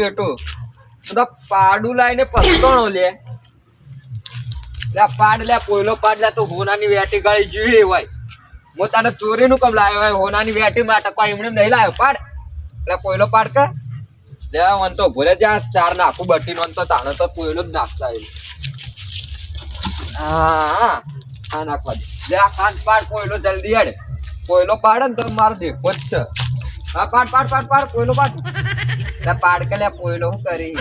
બેટો. બધા પાડું લાઈને પસકણો લે. લે પાડ, લે પોયલો પાડ, લે તો હોનાની વેટી ગાળી જોઈ હોય હું તને ચોરીનું કમ લાવ્યો હોય, હોનાની વેટી માટે કોઈ એમણે નહીં લાવ્યો પાડ. એટલે પોયલો પાડ કે લે મન તો ભૂલે જ્યાં ચાર નાખું બટી નો તો તાણે તો પોયલો જ નાખતા હા હા, આ નાખવા દે. લે ખાન પાડ પોયલો જલ્દી હેડ પોયલો પાડે ને તો માર દેખો જ છે. હા, પાડ પાડ પાડ પાડ પોયલો પાડ. લે, પાડ કે લે પોયલો હું કરી.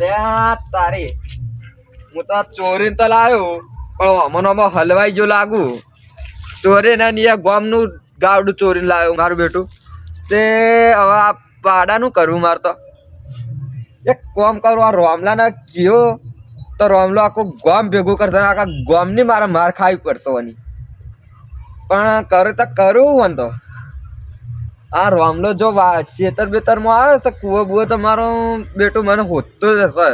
લે તારી. હું તો ચોરી તો લાવ્યો પણ અમને આમાં હલવાઈ જો લાગુ. ચોરી ને નિયા ગોમનું ગાવડું ચોરીને લાવ્યો મારું બેટું. તે હવે આ પાડાનું કરવું મારે તો. એક કોમ કરું, આ રોમલાને કયો તો રોમલો આખું ગોમ ભેગું કરતો આખા ગોમની મારે માર ખાવી પડતો એની. પણ કરું તો કરું તો આ રોમલો જો વા ખેતર બેતરમાં આવે તો કુવો બુવો તો મારો બેટો મને હોતો જ હશે.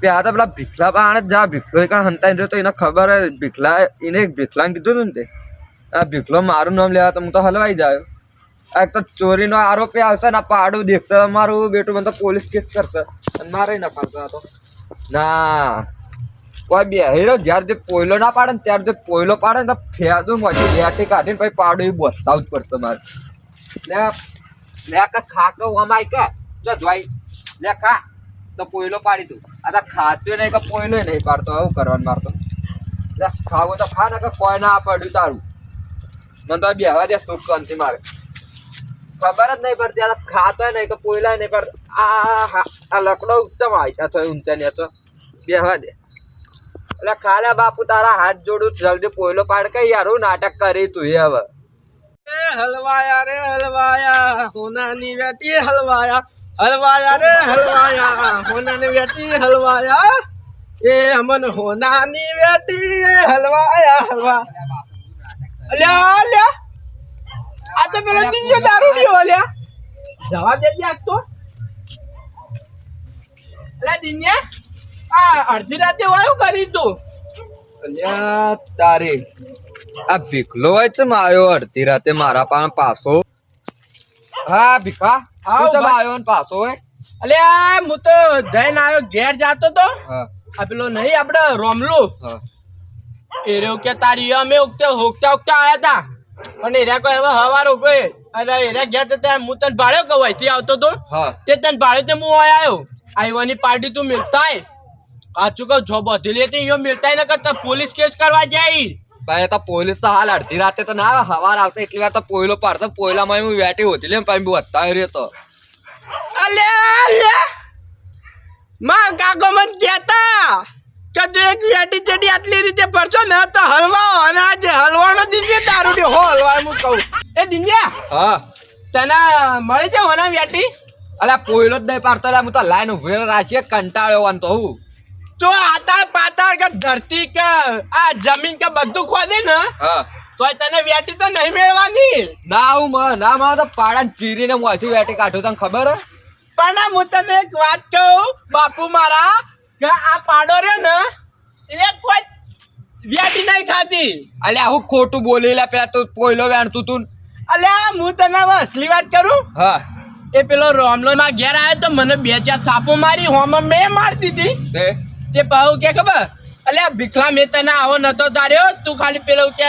ત્યાં તો પેલા ભીખલા પાણે જ ભીખલો એક હંતાઈ રહ્યો તો એને ખબર હોય, ભીખલા, એને એક ભીખલાને કીધું હતું ને તે. આ ભીખલો મારું નામ લેવા તો હું તો હલવાઈ જાય. આ તો ચોરીનો આરોપી આવશે ને પાડું દેખશે મારું બેટું મને તો પોલીસ કેસ કરશે. અને મારે ન કરશે આ તો. ના. કોઈ બે હીરો, જ્યારે જે પોયલો ના પાડે ને ત્યારે જે પોયલો પાડે ને તો ફેદું માંથી બેઠી કાઢીને પછી પાડું એ બસતાવું જ પડશે મારે. લે પોયલો પાડી તું આ ખાતું નહીં કે પોયલો નહીં પાડતો. આવું કરવાનું મારતો ખાવું તો ખા ને કે કોઈ ના પડ્યું તારું. મને તો બેહવા દે સુખ શાંતિ મારે. ખબર જ નહીં પડતી, આ ખાતો નહીં કે પોયલા નહીં પડતો. આ હા આ લકડો ઉત્તમ આવી તો ઊંચા ને તો બેહવા દે. એટલે ખાલે બાપુ, તારા હાથ જોડું જલ્દી પોયલો પાડ. કે યાર, હું નાટક કરી તું એ હવે. હલવાયા રે હલવાયા હોનાની વેટી હલવાયા હલવાયા રે હલવાયા હોનાની વેટી હલવાયા. એ અમન હોનાની વેટી હલવાયા હલવા. અલ્યા અલ્યા. આ તો પેલો દિવ્ય દારૂ લ્યો અલ્યા. જવા દેજે આજ તો. અલ્યા દિન્યા આ અડધી રાતે વાયું કરી તું? અલ્યા તારે આ ભીખલો હોય છે આવ્યો અડધી રાતે મારા પાસે પાછો. હા ભીખા? આવ તું આવ્યો ને પાછો હોય અલ્યા હું તો જઈને આવ્યો ઘેર જાતો તો. આ પેલો નહીં આપડે રોમલો. હા. એ રહ્યો કે તારી અમે ઉગતે ઉગતા આવ્યા હતા પણ અને એરા કોઈ હવે હવાર ઉભે. અને રહ્યા ગયા તા ત્યાં હું તને ભાડ્યો કવાયથી આવતો તો? તે તને ભાડ્યો તે હું આયા? આવ્યો આઈવાની પાર્ટી તું મિલતા કાચું કહું જો બધી લેતી યો મિલતા ને કરતા પોલીસ કેસ કરવા જાય. ભાઈ તો પોલીસ તો હાલ અડધી રાતે તો ના હવાર આવશે એટલી વાર તો પોયલો પાડતો પોયલામાં હું વેટી હોતી લેમ પાઈ વધતા રહ્યો તો અલે અલે! માં કાકો મન કહેતા કે તું એક વેટી ચડી આટલી રીતે ભરશો ને તો હલવાઓ અને આજે હલવાનો દીજે તારું દે હો હલવા હું કહું. એ દીજે હા. તને મળી જાય હોના વેટી? અલ્યા પોયલો જ નહીં પાડતો અલ્યા હું તો લાઈન ઊભી રાખીએ કંટાળ્યો વાન તો હું. જો આતાળ પાતાળ કે ધરતી કે આ જમીન કે બધું ખોદે ને તો તને વેટી તો નહીં મેળવાની. ના હું ના મારે તો પાડા ચીરીને મોંથી વેટી કાઢું તને ખબર પણ હું તને એક વાત કહું બાપુ મારા કે આ પાડો રે ને એ કોઈ વેટી નહીં ખાતી અલ્યા હું ખોટું બોલી લે પેલા તું પોયલો વેણતું તું અલ્યા હું તને અસલી વાત કરું? હા. એ પેલો રોમલો ના ઘેર આવ્યો તો મને બે ચાર થાપો મારી હોમ મેં મારી દીધી. તે ભાવ કે ખબર? અલ્યા ભીખલા મેં તને આવો નતો તાર્યો તું ખાલી પેલું કે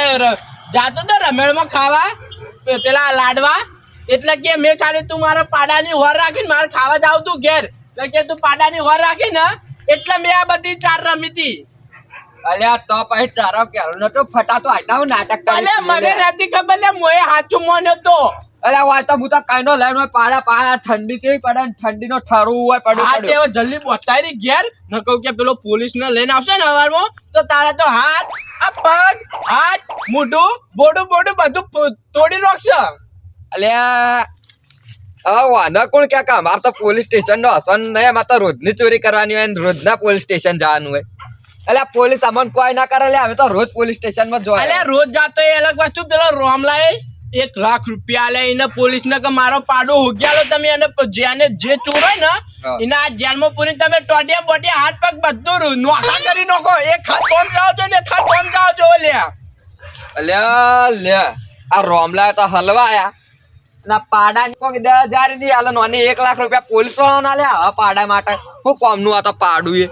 જાતો તો રમેણમાં ખાવા પેલા લાડવા. એટલે કે મેં ખાલી તું મારા પાડાની હોર રાખીને મારે ખાવા જાવ તું ઘેર. એટલે કે તું પાડાની હોર રાખી ને એટલે મેં આ બધી ચાર રમી હતી અલ્યા તો પછી તારો કેરો નતો ફટાતો આટલા નાટક કરી અલ્યા મને નથી ખબર લે મોએ હાચું મોન તો. અલ્યા વાત તો હું તો કઈ નો લઈને હોય પાડા પાડા ઠંડી કેવી પડે ને ઠંડીનો ઠરવું હોય પડે હા તે. હવે જલ્દી બતાવી ઘેર. ન કહું કે પેલો પોલીસ ને લઈને આવશે ને હવારમાં તો તારા તો હાથ આ પગ હાથ મોઢું બોડું બોડું બધું તોડી નાખશે. અલ્યા હવે વાના કોણ ક્યાં કામ? અમારે તો પોલીસ સ્ટેશન નો હસન નહીં અમારે તો રોજની ચોરી કરવાની હોય ને રોજના પોલીસ સ્ટેશન જવાનું હોય. અલ્યા પોલીસ અમને કોઈ ના કરે એટલે અમે તો રોજ પોલીસ સ્ટેશનમાં અલ્યા જોવા રોજ જાતો એ અલગ વસ્તુ પેલો રોમલાએ એક લાખ રૂપિયા લે એને પોલીસ ને કે મારો પાડો હુગ્યાલો તમે અને જેને જે ચોર હોય ને. એને આ જેલમાં પૂરી તમે ટોટિયા બોટિયા હાથ પગ બધું નોખા કરી નાખો. એક હાથ કોમ જાઓ છો ને એક હાથ કોમ જાઓ છો લ્યા અલ્યા લે. આ રોમલા તો હલવા આયા. ના પાડા કોક દસ હજારની હાલ નોની એક લાખ રૂપિયા પોલીસવાળા ના લ્યા પાડા માટે. હું કોમનું આ તો પાડું એ.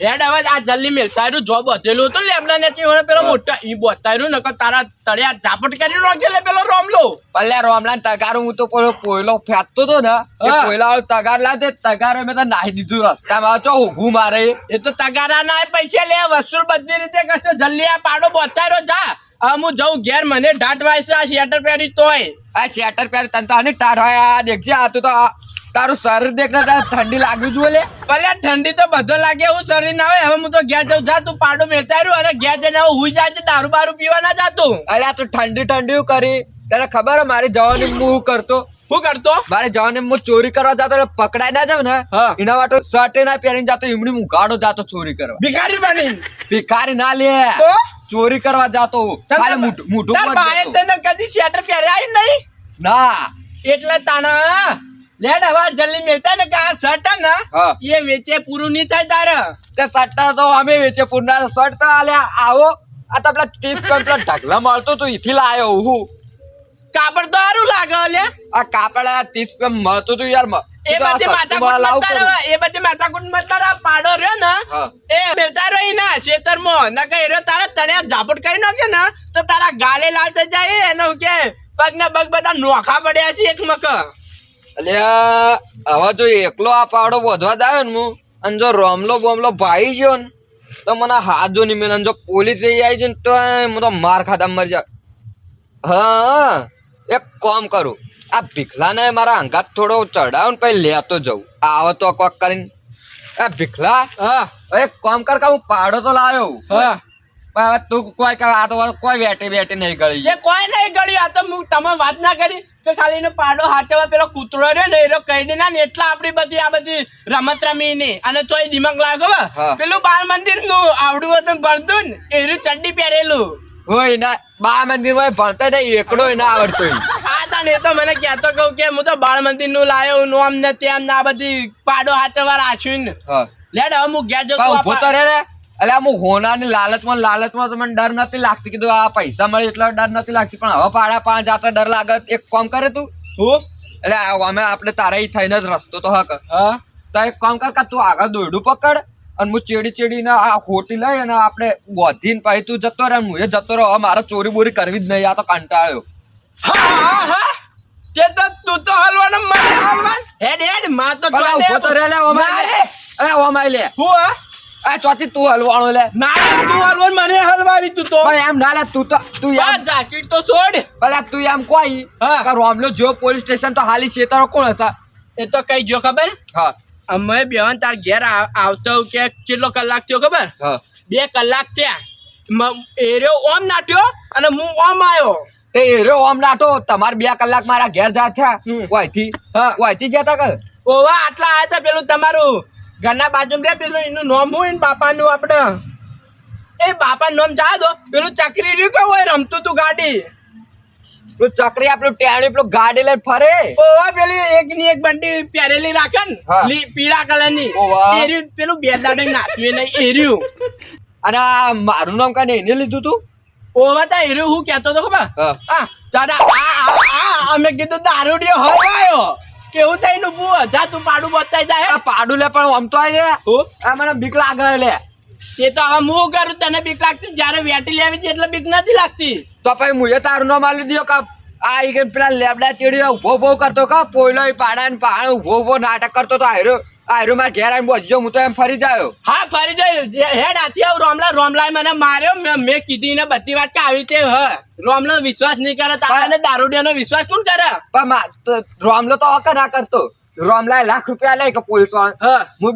હેડ હવે આ જલ્દી મેલતાયરું જોબ વધેલું હતું લેબડા ને ત્યાં પેલો મોટા ઈ બતાયરું નકર તારા તળિયા ઝાપટ કરી રોજે લે પેલો રોમલો. પલ્લે રોમલા તગારું હું તો પેલો પોયલો ફેંકતો તો ને એ વાળો તગાર લાવે તગારો મેં તો નાહી દીધું રસ્તામાં. ચો ઊભું મારે. એ તો તગારા ના પૈસા લે વસૂલ બધી રીતે કરશો જલ્દી આ પાડો બોતાયો જા. હવે હું જઉં ઘેર મને ઢાટ વાય છે આ શેટર પહેરી તોય. આ શેટર પહેરી તને તો આની ટાઢ હોય આ દેખજે આ તું તો આ તારું શરીર દેખને તારે ઠંડી લાગવી જોઈએ લે. ભલે ઠંડી તો બધો લાગે એવું શરીર ના હોય હવે હું તો ઘેર જઉં. જા તું પાડો મેળતાયરું અને ઘેર જઈને હવે હુઈ જાય દારૂ બારૂ પીવા ના જાતું અરે આ તો ઠંડી ઠંડી કરી. તને ખબર હે મારી જવાની હું કરતો? શું કરતો? મારે જવાની હું ચોરી કરવા જતો પકડાઈ ના જાવ ને એના માટે શર્ટ ના પહેરીને જતો એમની હું ગાડો જતો ચોરી કરવા. ભિખારી બની. ભિખારી ના લે. ચોરી કરવા જતો ખાલી મોઢું મોઢું. તને કદી શેટર પહેર્યા નહીં? ના. એટલે તાણા લેડ હવે જલ્દી મેળતા ને કે આ શર્ટ ને એ વેચે પૂરું નહીં થાય તારે. તે શર્ટ તો અમે વેચે પૂરના શર્ટ તો આલ્યા આવો. આ તો પેલા ત્રીસ પેલા ઢગલા મારતો તો ઈથી લાયો હું. કાપડ તો સારું લાગે લે આ કાપડ આ ત્રીસ રૂપિયા મળતું તો યાર એ બધી માથાકૂટ મત એ બધી માથાકૂટ મત તારા પાડો રહ્યો ને એ મેળતા રહી ના ખેતરમાં. ન કઈ રહ્યો તારા તણ્યા ઝાપટ કરી નાખ્યો ને તો તારા ગાલે લાલ થઈ જાય એનો કે પગ ને પગ બધા નોખા પડ્યા છે એક મક. અલ્યા હવે જો એકલો આ પાવડો વધવા દાયો ને હું અને જો રોમલો બોમલો ભાઈ ગયો ને તો મને હાથ જો નહીં મેં અને જો પોલીસ લઈ આવી છે ને તો હું તો માર ખાતા મરી જા હા એક કામ કરું આ ભીખલાને મારા અંગાત થોડો ચડાવ ને પછી લેતો જવું આવો તો કોક કરીને. આ ભીખલા હા. એક કામ કર કે હું પાવડો તો લાવ્યો. હા. પણ તું કોઈ આ તો કોઈ વેટી વેટી નહીં ગળી. જે કોઈ નહીં ગળ્યું. આ તો હું તમે વાત ના કરી કે ખાલી એનો પાડો હાથમાં પેલો કૂતરો રહ્યો ને એનો કહી ના ને એટલે આપડી બધી આ બધી રમત રમી ની. અને તોય દિમાગ લાગો પેલું બાળ મંદિરનું આવડું હતું ભણતું ને એનું ચડ્ડી પહેરેલું. હોય ના બાળ મંદિર હોય ભણતા નહીં એકડો ના આવડતો હા તને એ તો મને કહેતો કહું કે હું તો બાળ મંદિરનું લાયો નોમ ને તેમ ને આ બધી પાડો હાચવા રાખ્યું ને. લેડ હવે હું જો જઉં પણ છું ઊભો આ તો રે એટલે આમ હોનાની લાલચમાં લાલચમાં તો મને ડર નથી લાગતી કીધું આ પૈસા મળે એટલે ડર નથી લાગતી પણ હવે પાડા પાંચ આટલા ડર લાગે. એક કામ કરે તું. શું? એટલે અમે આપણે તારા થઈને જ રસ્તો તો હક. હા? તો એક કામ કર તું આગળ દોરડું પકડ અને હું ચેડી ચેડીને આ ખોટી લઈ અને આપણે બોધીને પછી તું જતો રહે. હું એ જતો રહો. હવે મારે ચોરી બોરી કરવી જ નહીં. આ તો કંટાળ્યો. હા હા હા. તે તો તું તો હલવાનો મને હલવાન. હેડ હેડમાં તો. અરે ઓમાય લે હું હા? આ ચોથી તું હલવાનો લે. ના તું હલવાન મને હલવાવી તું તો. પણ એમ ના લે તું તો એમ જાકીટ તો છોડ. પેલા તું એમ કોઈ હા. રોમલો જો પોલીસ સ્ટેશન તો હાલી છેતરો કોણ હતા એ તો કઈ જો ખબર? હા. અમે બેન તાર ઘેર આવતો કે કેટલો કલાક થયો ખબર? હા. બે કલાક થયા. એર્યો ઓમ નાટ્યો અને હું ઓમ આવ્યો તે એર્યો ઓમ નાટો તમારે બે કલાક મારા ઘેર જા થયા. ઓયથી હા. ઓયથી જતા કર. ઓવા આટલા આયા તા પેલું તમારું. ઘરના બાજુ રે પેલું એનું નામ હોય ને બાપાનું આપણે. એ બાપા નામ જા દો પેલું ચકરી રહ્યું કે હોય? રમતું તું ગાડી. પેલું ચકરી આપણું ટેણી પેલું ગાડી લઈને ફરે. ઓવા પેલી એક ની એક બંડી પહેરેલી રાખે ને પીળા કલરની એર્યું પેલું બે દાડે નાચ્યું નહીં એર્યું. અને મારું નામ કઈ એને લીધું તું? ઓવા તા એર્યું હું કહેતો તો ખબર. હા. ચાડા આ આ આ અમે કીધું દારૂડિયો હરવાયો. કેવું થઈને ઊભું જા તું પાડું બતાઈ જાય પાડું લે પણ આમ તો આવી લે. આ મને બીક લાગે લે. તે તો હવે હું કરું તને બીક લાગતી? જ્યારે વેટી લેવી છે એટલે બીક નથી લાગતી. તો પછી મુએ તારું નામ આલી દીધો કે આ ઈ કે પેલા લેબડા ચેડી ઊભો ઊભો કરતો કા પોયલો પાડા ને પાણ ઊભો ઊભો નાટક કરતો તો આયરો આયરો માર ઘેર આવીને બોજજો હું તો એમ ફરી જાયો. હા ફરી જાય. હેડ આથી આવ રોમલા રોમલાએ મને માર્યો મેં કીધી ને બધી વાત કે આવી તે હ. રોમલો વિશ્વાસ નહીં કરે તારાને દારૂડિયાનો વિશ્વાસ કોણ કરે? પણ રોમલો તો હક ના કરતો. રોમલા લાખ રૂપિયા લે કે પોલીસ હ.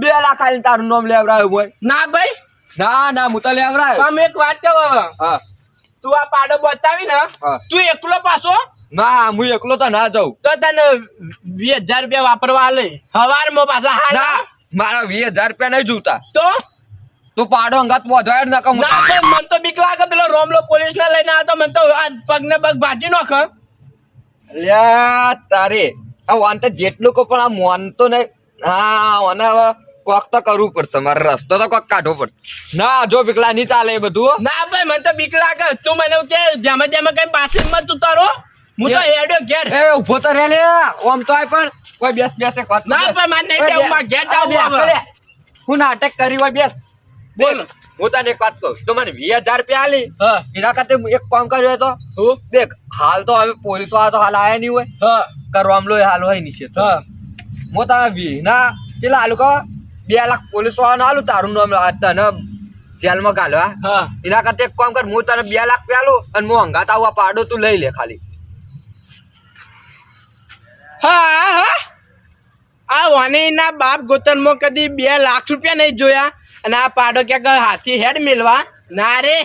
બે લાખ આવીને તારું નામ લેવડાયો બોય ના ભાઈ. ના ના હું તો લેવડાયો. પણ એક વાત કહું હવે. હા. તું આ પાડો બતાવી ને. તું એકલો પાછો? ના હું એકલો તો ના જાઉં. તો તને વીસ હજાર રૂપિયા વાપરવા લે હવારમાં પાછા હા ના મારા વીસ હજાર રૂપિયા નહીં જોતા. તો? તું પાડો અંગાત વધવાય ના કહું ના ભાઈ મને તો બીક લાગે. પેલો રોમલો પોલીસ ને લઈને આવતો મને તો આ પગ ને પગ ભાજી નાખ. લ્યા તારે. આ વાન તો જેટલું કો પણ આ મોન તો નહીં. હા અને હવે કોક તો કરવું પડશે. મારે રસ્તો તો કોક કાઢવો પડશે. ના જો બીકલા નહીં ચાલે એ બધું ના ભાઈ મને તો બીક લાગે. તું મને કે જેમાં જેમાં કઈ બાથરૂમમાં તું તારો હું તો હેડ્યો ઘેર. એ ઊભો તો રે લે ઓમ તો આય પણ. કોઈ બેસ બેસ એક વાત ના પણ મારે નહીં બેહવું, મારે ઘેર જાવું હવે. હું નાટક કરી હોય બેસ. બોલ. હું તને એક વાત કહું. તો મને વીસ હજાર રૂપિયા આલી એના કરતા એક કામ કર્યો તો? દેખ હાલ તો હવે પોલીસવાળા તો હાલ આયા નહીં હોય. હા. કરવામલો હાલ હોય નીચે તો. હા. તમે વી ના પેલા હાલું કહો? બે લાખ પોલીસ વાળાને હાલું તારું નામ તને જેલમાં ગાલવા. એના કરતા એક કામ કર હું તને બે લાખ પેલું અને હું હંગાત આવવા પાડો તું લઈ લે ખાલી. હા હા. આ વાણીના બાપ ગોતનમાં કદી બે લાખ રૂપિયા નહીં જોયા અને આ પાડો ક્યાંક હાથી હેડ મેળવા ના રે.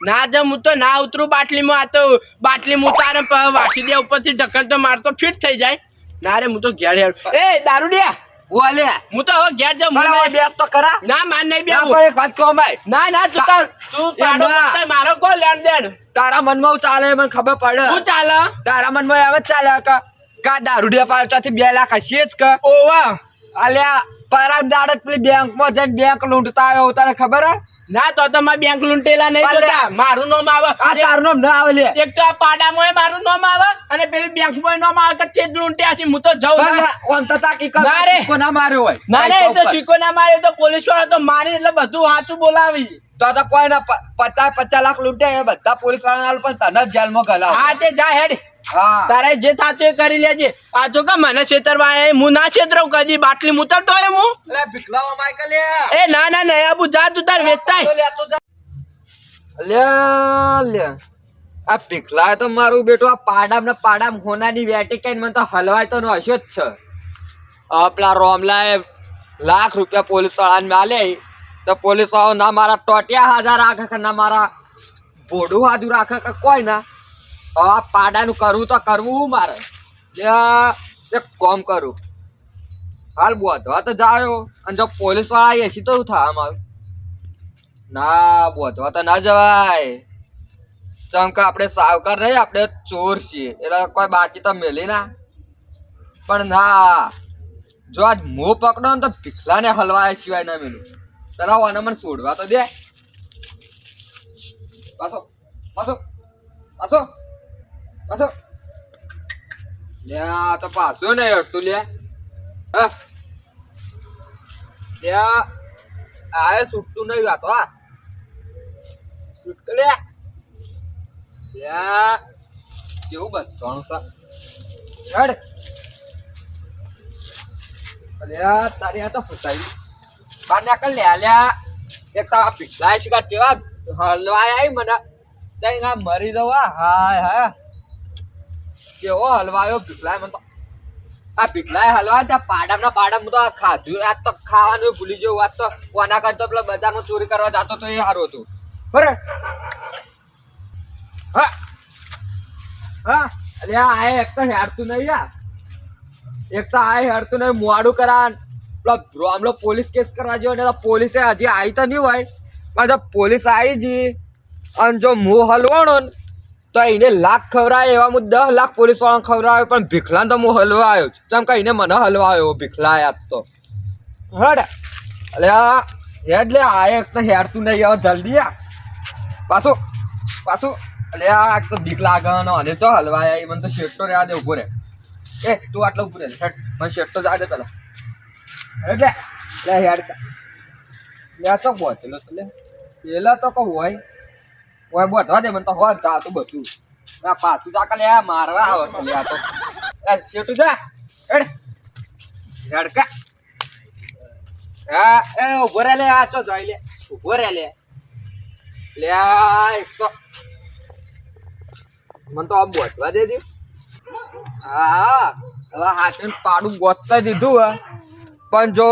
ના જમ હું તો ના ઉતરું બાટલીમાં. આ તો બાટલી ઉતારે પ- વાસી દે ઉપરથી ઢક્કન તો મારતો ફિટ થઈ જાય. ના રે હું તો ઘેર હેડ. એ દારૂડિયા. બોલે હું તો હવે ઘેર હું બેસ તો ખરા. ના માન નહીં પણ એક વાત કહો ભાઈ. ના ના તું તાર તું પાડો મારો કો લેણ દેણ. તારા મનમાં ચાલે મને ખબર પડે. શું ચાલે? તારા મનમાં આવે ચાલે કે? કા દારૂડિયા પાડતાથી બે લાખ હશે જ કે? ઓવા અલ્યા પરામ દાડત પેલી બેંકમાં જઈને બેંક લૂંટતા આવ્યો તને ખબર હે? ના તો તમારે બેંક લૂંટેલા નહીં જોતા. મારું નામ આવે. આ તારું નામ ના આવે લે. એક તો આ પાડામાં મારું નામ આવે અને પેલી બેંકમાં નામ આવે કે તે લૂંટ્યા છે હું તો જઉં ના. ભલે, ઓમ તો તાકી કર ના કોના માર્યો હોય? ના ના એ તો ચીકો ના મારે તો પોલીસવાળા તો મારી એટલે બધું સાચું બોલાવી. તો તો કોઈ ના પચાસ પચાસ લાખ લૂંટે એ બધા પોલીસવાળા પણ તને જ જેલમાં ગલા હા તે જા હેડ. તારે જે થાતું એ કરી લેજે. આ જો કે મને છેતરવા આયા, હું ના છેતરવ કદી. બાટલી મુતરતો એ હું? ભીખલાવા માઈકલ એ ના ના ના આબુ જા તું તાર વેચતા લે લે લે. આ ભીખલા તો મારું બેટું આ પાડામ ને પાડામ હોનાની વેટી કઈ મને તો હલવાય તો હશો જ છે. પેલા રોમલાએ લાખ રૂપિયા પોલીસ વાળાને માલે. તો પોલીસ વાળો ના મારા ટોટિયા હાજર રાખે કે ના મારા બોડું હાજુ રાખે કે કોઈ ના? આ પાડાનું કરવું તો કરવું મારે? એક કોમ કરું. હાલ બોધવા તો જાયો, અને જો પોલીસવાળા આવીએ છીએ તો થાય અમારું ના, બોધવા તો ના જવાય. ચમ કે આપણે સાવકાર નહીં, આપણે ચોર છીએ. એટલે કોઈ બાકી તો મેલી ના. પણ ના, જો આજ મો પકડો ને તો ભીખલાને હલવાય સિવાય ના મેલું. તરા વાને મને છોડવા તો દે. પાછો પાછો પાછો પાછો. લે, આ તો પાછો નહીં હટતું, લે. હા. લે, આ છૂટતું નહીં આ તો આ છૂટક લે. લે કેવું બધાનું અલ્યા તારી આ તો ફસાઈ બાર નાકલ લે અલ્યા એક તો આ પીછલાય જેવા હલવાય આઈ મને. તઈ મરી જવા હાય હાય. કેવો હલવાયો પીપલાય મને તો. આ પીપલાય હલવા ત્યાં પાડામ ના તો આ ખાધું આજ તો ખાવાનું ભૂલી જવું. આજ તો કોના કરતો પેલા બજારમાં ચોરી કરવા જતો તો સારું હતું. બરે હા. હા. અલ્યા આ એક તો હેડતું નહીં યાર એક તો આ હેડતું નહીં મોડું કરા પેલા આમલો પોલીસ કેસ કરવા જેવો ને પોલીસે હજી આવી તો નહીં હોય. પણ જો પોલીસ આવી જઈ અને જો મું હલવાણો તો એને લાખ ખવડાય એવા હું દસ લાખ પોલીસ વાળાને ખવડાવે, પણ ભીખલા તો હું હલવા આવ્યો છું. ચમ કે મને હલવા આવ્યો ભીખલા યાદ તો. હડ. એટલે આ, હેડ લે, આ એક તો હેરતું નહીં આવે જલ્દી આ. પાછું પાછું. એટલે આ એક તો બીક લાગવાનો, અને તો હલવાય. આવી મને તો શેઠો રહ્યા દે, ઊભો રે એ, તું આટલો ઊભો રે હેડ, મને શેઠો જા દે પેલા. હેડ લે હેડ લે તો પહોંચેલો તો લે. પેલા તો કહું હોય. ઓય, બોધવા દે, મને તો હોય તા તો બધું. આ પાછું જા લે મારવા આવે તો લે તો. એ શેઠું જા. હેડ. હેડ કા. હા, એ, ઊભો રે, લે, આ ચો જોઈ લે. ઊભો રે, લે. લે તો. મને તો આ બોટવા દે દી હા. હવે હાથે પાડું ગોતતા દીધું, હે. પણ જો,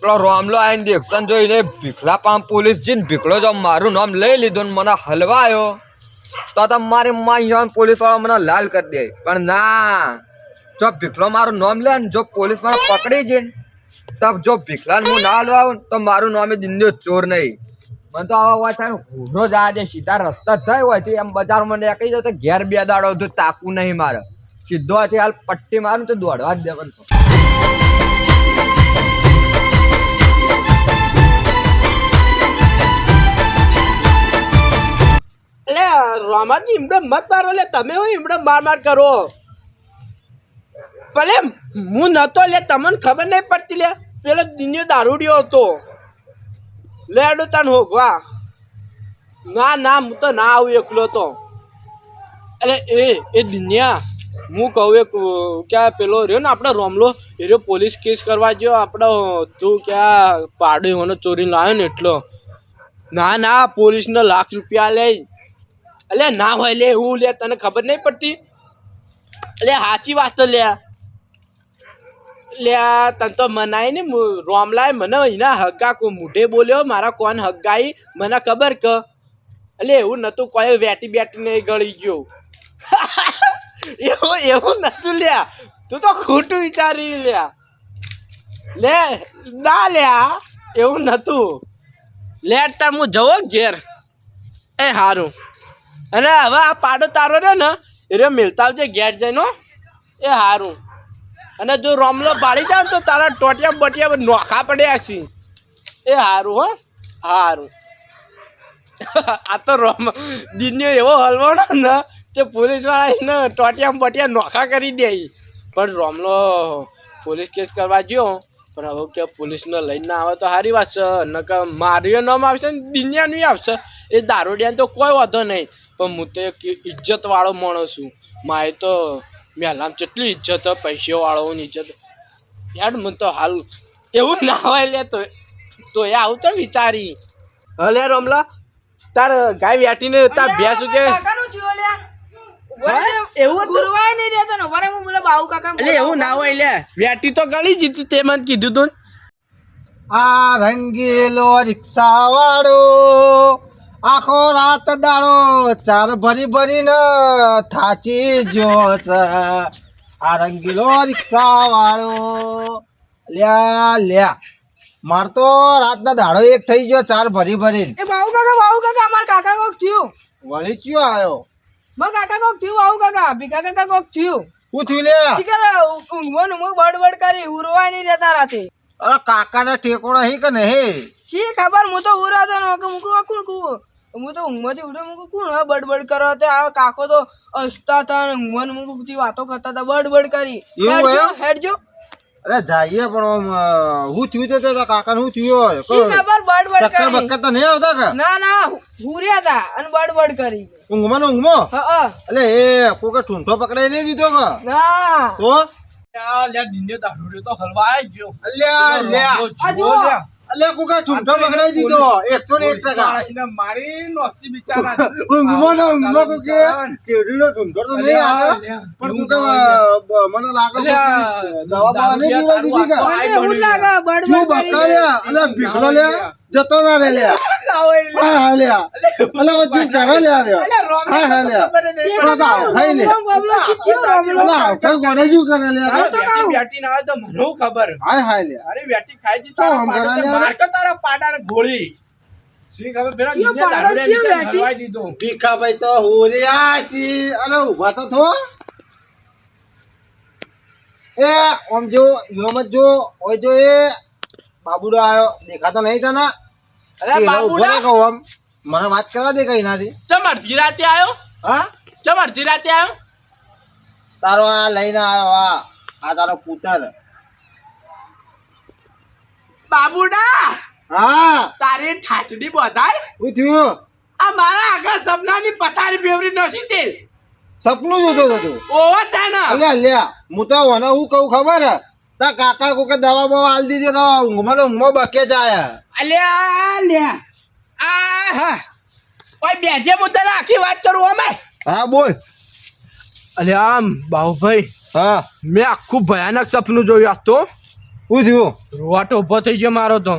પેલો રોમલો આવીને દેખસન જોઈને ભીખલા પામ પોલીસ જઈને ભીખલો જો મારું નામ લઈ લીધું ને મને હલવાયો, તો તો મારી માં અહીંયા પોલીસવાળા મને લાલ કરી દે. પણ ના, જો ભીખલો મારું નામ લે ને જો પોલીસ મને પકડી જઈને તો જો ભીખલાને હું ના હલવાઉં તો મારું નામ દિંદો ચોર નહીં. મને તો આવા વાત થાય હુડો જ આ સીધા રસ્તા થાય હોય તો. એમ બજારમાં કહી દો તો ઘેર બે દાડો તો તાકું નહીં મારે. સીધો હાથી હાલ પટ્ટી મારું તો દોડવા જ દેવાનું. રોમાજી, ઈમડે મત મારો, લે, તમે હોય ઈમડે માર માર કરો. ભલે હું નતો, લે, તમને ખબર નહીં પડતી, લે, પેલો દિન્યો દારૂડિયો હતો. લે એડો તને હોગવા. ના ના, હું તો ના આવું, એકલો તો. એટલે એ એ દિન્યા. હું કહું એક ક્યાં પેલો રહ્યો ને આપણે રોમલો, એ રહ્યો પોલીસ કેસ કરવા ગયો, આપણો તું ક્યાં પાડો એનો ચોરી લાવ્યો ને એટલો. ના ના, પોલીસને લાખ રૂપિયા લે. અલે, ના હોય લે, એવું લે, તને ખબર નહીં પડતી? અલે, સાચી વાત તો લે. લે, તને તો મનાય ને રોમલાય મને એના હગ્ગા કો મૂઢે બોલ્યો, મારા કોણ હગ્ગાઈ, મને ખબર કે. અલે, એવું નતું, કોઈ વેટી બેટી નહીં ગળી ગયો. એવું એવું નતું લ્યા. તું તો ખોટું વિચારી લ્યા. લે, ના લ્યા એવું નતું. લેટ તાર હું જવો ઘેર. એ, હારું. અને હવે આ પાડો તારો રે ને, એ મિલતા આવજે ઘેર જઈને એ, હારું. અને જો રોમલો પાડી જાવ તો તારા ટોટિયા બટિયા નોખા પડ્યા છે. એ સારું હો. સારું આ તો રોમ દિનનો એવો હલવો ને તે પોલીસવાળા એને ટોટિયા બટિયા નોખા કરી દે પણ રોમલો પોલીસ કેસ કરવા ગયો. પણ હવે કે પોલીસને લઈને આવે તો સારી વાત છે. નકર માર્યો નામ આવશે ને દિન્યાનું આવશે. એ દારૂડિયાને તો કોઈ વાંધો નહીં. પણ હું તો એક ઇજ્જત વાળો માણસ છું. મારે તો મેલામ કેટલી ઇજ્જત હોય પૈસા વાળોની ઇજ્જત યાર મને તો હાલ એવું ના હોય લે તો તો એ આવું તો વિચારી. હલે રમલા તાર ગાય વ્યાટીને તાર ભેંસ કે કાકાનું થયું લ્યા. હા? એવું? ગુરવાય નહીં દેતો ને વરે હું બોલે બાઉ કાકા એટલે એવું ના હોય લે. વ્યાટી તો ગળી જીતી તે મને કીધું તું આ રંગીલો રિક્ષા વાળો આખો રાત દાડો ચાર ભરી ભરીને થાચી ગયો છે. આ રંગીલો રિક્ષા વાળો લ્યા લ્યા. માર તો રાતના દાડો એક થઈ ગયો ચાર ભરી ભરીને. એ બાઉ કાકા બાઉ કાકા અમાર કાકા કોક થયું. વળી કયો આવ્યો માર કાકા કોક થયું આવું કાકા? ભીખા કાકા કોક થયું? હું થયું લે? શીખર ઊંઘમાં ને ઊંઘમાં બડ બડ કરી ઉરવા નહીં દેતા રાતે. અરે કાકાને ટેકોડો નહીં કે નહીં? શી ખબર? હું તો ઉરાતો ન કે મુકું કોણ કું હું તો ઊંઘમાંથી ઉઠ્યો મુકું કોણ હવે બડબડ બડ કરો તો? આ કાકો તો હસતા હતા ઊંઘમાં બધી વાતો કરતા હતા બડ બડ કરી. હેડજો? હેડજો. અરે જઈએ પણ હું થયું તો તે કાકાને શું થયું ખબર બડ બડ ચક્કર કરી? બક્કર તો નહીં આવતા કે? ના ના હુર્યા હતા અને બડ બડ કરી. ઊંઘમાં ને ઊંઘમાં? હા હા. એટલે એ કોકે ઠૂંઠો પકડાઈ નહીં દીધો કે? ના. તો? લ્યા દિને દારૂડિયો તો હલવાય ગયો. અલ્યા અલ્યા. આ કુકા ઠુંઠો બગડાઈ દીધો. એકસો ટકા એક ટકા. મારી નોસ્તી બિચારા. ઊંઘમાં ને ઊંઘમાં કોકે. શેરડીનો ઠુંઠો તો નહીં આવે પણ કુકા મને લાગે દવા બવા નહીં દીધી કે? હું લાગે બડ શું બડ બકા અલે ભીખલો લ્યા. જતો ના રે લ્યા. હા હા લ્યા. અલ્યા તું ઘરે લ્યા લ્યા. હા હા લ્યા. પેલો તો લે. બબલો ખીચ્યો, બબલો. અલ્યા આવખાય કોને શું કરે લ્યા બેટી ના આવે તો મને ખબર? હાય હાય લ્યા. અરે બેટી ખાઈ જી તો તારા આમ પાડા કરે તો લ્યા. માર કે તારા પાડાને ગોળી. ભીખાભાઈ તો હોર્યા છી અરે ઊભા તો થો. એ આમ જો યોમ જો ઓય જો એ બાબુડો આવ્યો દેખાતો નહીં તને? અરે બાબુડા! કહો આમ. મને વાત કરવા દે કઈ નાથી ચમ અડધી રાતે આવ્યો હા? ચમ અડધી રાતે આવ્યો તારો આ લઈને આવ્યો આ આ તારો પુત્ર. બાબુડા! હા. તારી ઠાચડી બધાય? થયું? આ મારા આગળ સપનાની પથારી ફેવરી નથી તે. સપનું જોતો હતો ઓવા તાના. અલ્યા અલ્યા. હું તો હું કહું ખબર હે? તા કાકા કોકે દવા બવા આલ દીધી તો ઊંઘમાં ઊંઘમાં બકે જાય. અલ્યા લ્યા આ હા. ઓય બેજે હું તને આખી વાત કરું અમે હા બોલ. અલ્યા આમ બાહુભાઈ હા. મેં આખું ભયાનક સપનું જોયું આ તો. શું થયું? રોવાટો ઊભો થઈ ગયો મારો તો.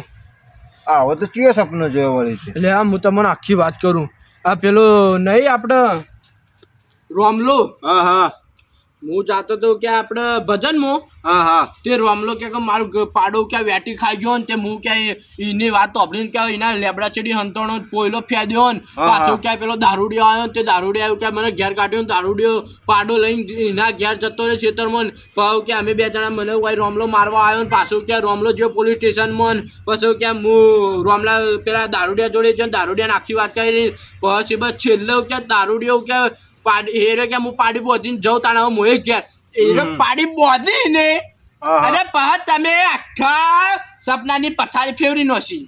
આવો તો ચિયો સપનું જોયો વળી છે. એટલે આમ હું તમને આખી વાત કરું. આ પેલું નહીં આપણે રોમલું? હા હા. હું જાતો તો કે આપણે ભજનમાં હા હા તે રોમલો કે મારું પાડો કે વેટી ખાઈ ગયો ને તે હું કે એની વાત સાંભળીને કે એના લેબડા ચડી હંતોણો પોયલો ફેદ્યો ને પાછો હા. કે પેલો દારૂડિયો આવ્યો તે દારૂડિયો આવ્યો કે મને ઘેર કાઢ્યો ને દારૂડિયો પાડો લઈને એના ઘેર જતો રહે ખેતરમાં મન પાછું કે અમે બે જણા મને કોઈ રોમલો મારવા આવ્યો ને પાછું કે રોમલો જો પોલીસ સ્ટેશનમાં મન પછી કે હું રોમલા પેલા દારૂડિયા જોડે છે દારૂડિયા આખી વાત કરી પછી બસ છેલ્લે કે દારૂડિયો કે પાડી એને કે હું પાડી બોધીને જઉં તાણા ઘેર. એ હમ. પાડી બોધીને હા, હા. અને પાછા તમે આખા સપનાની પથારી ફેવરી નોશી.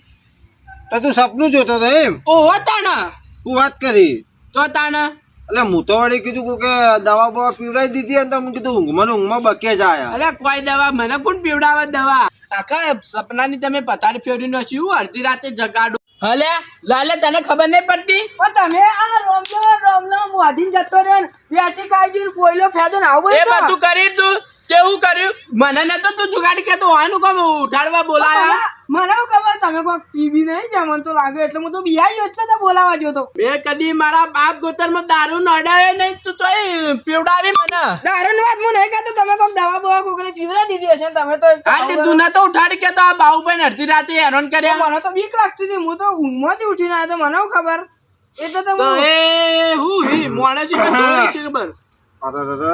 તો તું સપનું જોતો હતો એમ? ઓહો તાણા. તું વાત કરી. તો તાણા. એટલે હું તો વળી કીધું કે દવા બવા પીવડાવી દીધી અને હું કીધું ઊંઘમાં ઊંઘમાં બકે જાય અરે કોઈ દવા મને કોણ પીવડાવે દવા? આખા સપનાની તમે પથારી ફેરવી હું અડધી રાતે જગાડો. હલે લાલે તને ખબર નહીં પડતી? પણ તમે આ રોમલો રોમલો વાધીને જતો રહ્યો ખાઈ ગયું પોયલો ફેદો ને આવું એ બધું કરી તું કેવું કર્યું? મને નતો તું જુગાડી કેતો આનું કામ ઉઠાડવા બોલાયા. મને ખબર? તમે કોઈ પીવી નહીં છે મને તો લાગે એટલે હું તો બિહાઈ એટલે તો બોલાવા જો તો. મેં કદી મારા બાપ ગોતરમાં દારૂ નડાયો નહીં તું તો પીવડાવી મને. દારૂની વાત હું નહીં કહેતો તમે કોઈ દવા બવા કોઈને પીવડા દીધી હશે ને તમે તો આ તે તું નતો ઉઠાડી કેતો આ બાહુભાઈ અડધી રાતે હેરાન કર્યા. મને તો બીક લાગતી હતી હું તો ઊંઘમાંથી ઉઠીને આવ્યો તો મને ખબર? એ તો તો તમે એ હું હી મોણે છે કે ખબર. અરે રે રે,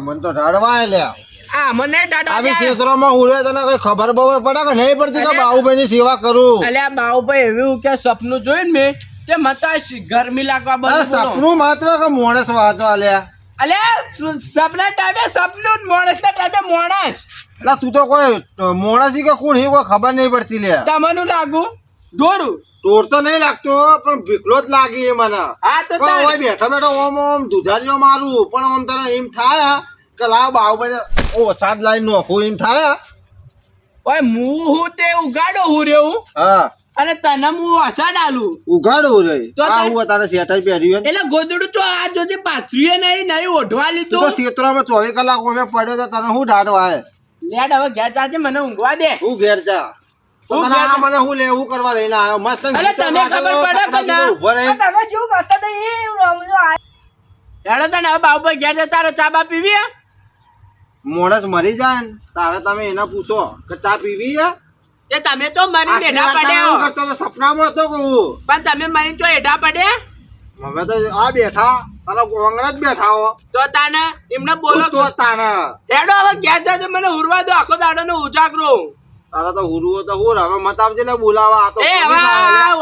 મને તો ઢાળવાય લ્યા. આ મને ટાટા આવી ક્ષેત્રોમાં ઉડે તને કઈ ખબર બબર પડે કે નહીં પડતી કે બાહુભાઈ ની સેવા કરું? અલ્યા બાહુભાઈ એવું કે સપનું જોયું મેં તે મતા ગરમી લાગવા સપનું મહત્વ કે મોણસ વાંચવા લ્યા. અલ્યા સપના ટાઈમે સપનું માણસ ના ટાઈમે માણસ. એટલે તું તો કોઈ મોણસી કે કોણ કોઈ ખબર નહીં પડતી લે તમને લાગુ? દોરું. દોર તો નહીં લાગતો પણ ભીકલો જ લાગી મને. હા તો બેઠો બેઠો ઓમ ઓમ દુધારીઓ મારું પણ ઓમ તને એમ થાય કે લાવ બાહુભાઈ ઓ સાત લાઈન નોખું એમ થાય ઓય હું હું તે ઉગાડો હું રેવું હા? અને તને હું વાસા ડાલું ઉઘાડવું રે તો આ હું તારે સેટાઈ પહેર્યું એટલે ગોદડું તો આ જોજે પાથરીએ નહીં નહીં ઓઢવા લીધું. તો સેતરામાં ચોવીસ કલાક અમે પડ્યો તો તને શું ઢાઢવા હે લેડ હવે ઘેર જાજે મને ઊંઘવા દે. હું ઘેર જા. હું. મને હું લેવું કરવા લઈને આવ્યો? મસ્ત તને ખબર પડે કે તમે કરતા હેડો તને હવે બાબુભાઈ ઘેર જતા ચા બા પીવી હે? મોણસ મરી જાય ને તારે તમે એને પૂછો કે ચા પીવી હે તે તમે તો મરી હું પડ્યા કરતો તો સપનામાં હતો કહું પણ તમે મરી તો હેઠા પડ્યા? હવે તો આ બેઠા તારા ગોંગડા જ બેઠા હો. તો તાને એમને બોલો તો તાને હેડો હવે ઘેર જાજે મને ઉરવા દો આખો દાડો નો ઉજાગરો. તારા તો હુરુઓ તો હુર હવે મત આપજે લે બોલાવા આ તો એ હવે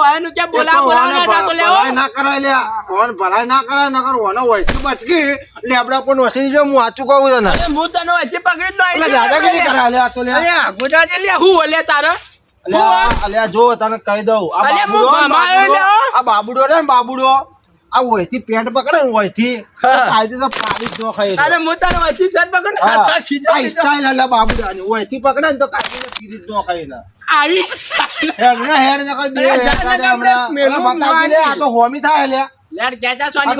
ઓયનું કે બોલા એ બોલા ના ભ- લેવો ના કરાય લે ફોન ભરાય ના કરાય નકર હોય તો બચકી લેબડા પણ વસી જો હું આચું કહું તને. અરે હું તને હજી પકડી નો એટલે કે કરાય લે આ તો લે અરે આગુજા છે લે હું ઓલે તારે? અલ્યા જો તને કહી દઉં. આ બાબુડો. આ બાબુડો રે ને બાબુડો. આ વયથી પેન્ટ પકડે ને વયથી કાયદેસર પાડી જ ખાઈ અરે હું તને વચ્ચે સર પકડ? આ ખીજો. સ્ટાઈલ વયથી પકડે ને તો કાયદેસર પીરી જ ખાઈ લે. આવી હેડ હેડ ને બે આપણે હમણાં. અલા આ તો હોમી થાય લે. લેડ સોની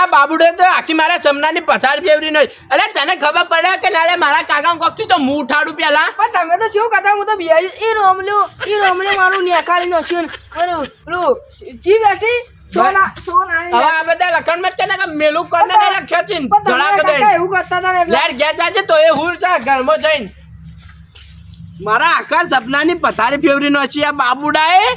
આ બાબુડે તો આખી મારા સમનાની પસાર ફેવરી નહીં એટલે તને ખબર પડે કે નાલે મારા કાકા કોકથી તો હું ઉઠાડું પેલા? પણ તમે તો શું કહેતા? હું તો બિહાઈ એ રોમલો એ રોમલો મારું નેકાળી નાખ્યું ને. અને પેલું જી કાકા જઈને. મારા આખા સપનાની પથારી ફેવરી નો છે આ બાબુડાએ.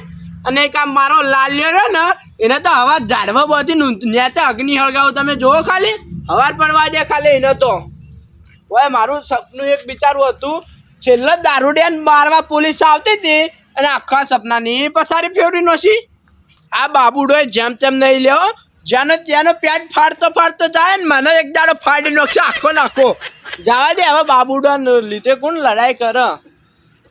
અને એક આ મારો લાલ્યો રહ્યો ને, એને તો હવા ઝાડવા બધી નેતે અગ્નિ હળગાવ તમે જોવો ખાલી. હવાર પડવા દે ખાલી એને તો. ઓય, મારું સપનું એક બિચારું હતું. છેલ્લે દારૂડિયાને મારવા પોલીસ આવતી હતી અને આખા સપનાની પથારી ફેવરી નોશી. આ બાબુડોએ જેમ તેમ નહીં લેવો જેનો જેનો પેટ ફાડતો ફાડતો જાય ને, મને એક દાડો ફાડી નાખશે, આખો નાખો. જવા દે હવે બાબુડો લીધે કોણ લડાઈ કરે?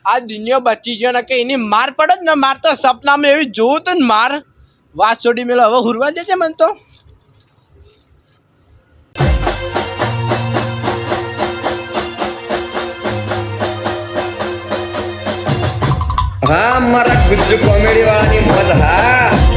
આ દુનિયા બચી ગયો ને કે એની માર પડે જ ને માર તો સપનામાં એવી જોવું તો ને માર. વાત છોડી મેલો, હવે હુરવા દેજે મને તો. હા, મારા ગુજ્જુ કોમેડી વાળાની મોજ, હા.